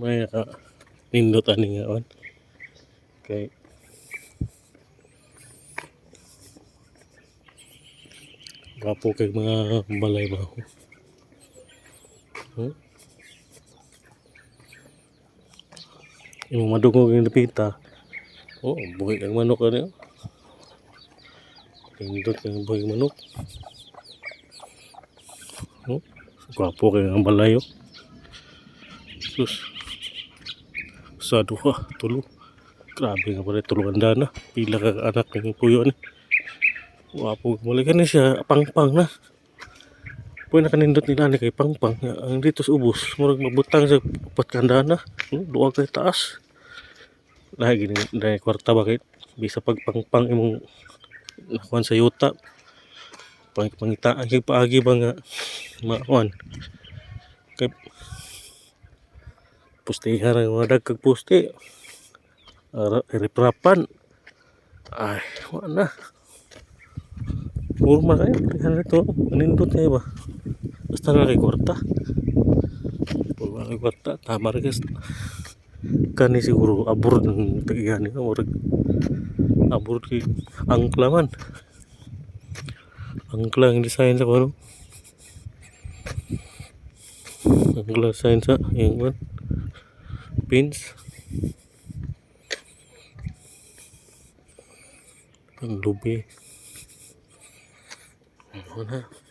may naka nindot ani nga on kay Gwapo kay mga balay ba hmm? Yung madungog yung napita Oh, buhay kang manok ka niya. Nindot kang buhay manok. Oh, gwapo kay ang balay oh. Sus Sado ka, tulo Grabe nga pala tulungan dana Pila ka anak ng puyo ni Wapo mulai kan siya pangpang na. Pwede na kanindot nila ni kay pangpang. Ang dito sa ubos, murag mabutang sa upat kandana. Hmm, Duwa kay taas. Lagi gini dahil kwarta ba kay bisa pag pangpang imong nakuan sa yuta. Pang pangitaan kay paagi ba nga makuan. Kay pustihan ang mga dagkag pusti. Riprapan. Ay, wala na. Puro man kayo. Tingnan ito. Manindot kayo ba? Basta na kay kwarta. Na kay kwarta. Tama rin. Kani siguro abroad ng tagihan nila. Abroad kay angkla man. Angkla ang design sa kano. Angkla design sa yung man. Pins. Ang lubi. Ano na?